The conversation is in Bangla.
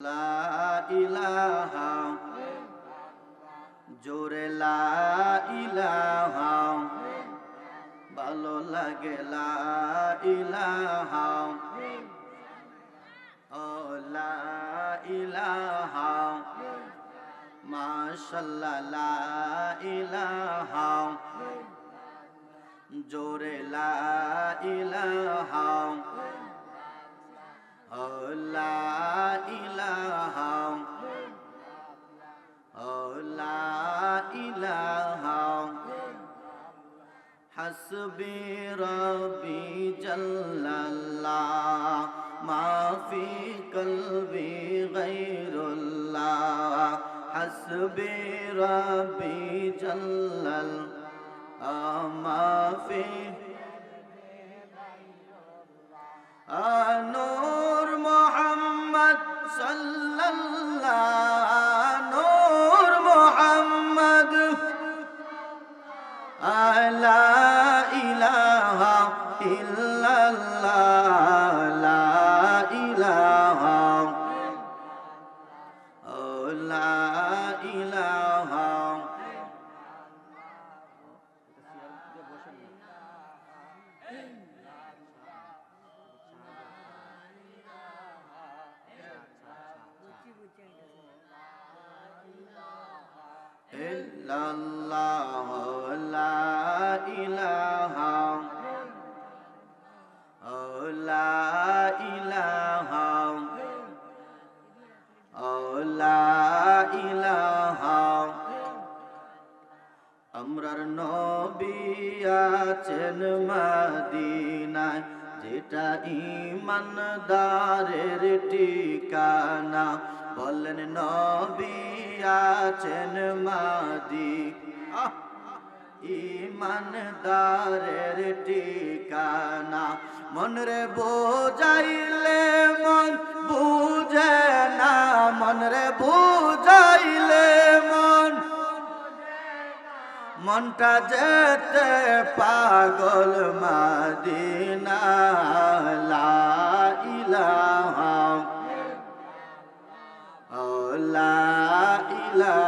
লা ইলাহা জোরে লা ইলাহা ভালো লাগে লা ইলাহা ও লা ইলাহা মাশাল্লাহ লা ইলাহা জোরে লা ইলাহা حسبي ربي جل الله ما في قلبي غير الله حسبي ربي جل الله ما في نور محمد صلى الله نور محمد على ইল্লাল্লাহ লা ইলাহা। ও লা ইলাহা। ইল্লাল্লাহ লা ইলাহা। আমরার নবী আছেন মদিনায়, যেটা ইমানদারের ঠিকানা। বলেন নবী আছেন মাদি ইমানদারের ঠিকানা। মন রে বোঝাইলে মন মনটা যেতে পাগল মাদিনা ইলাহা ও লা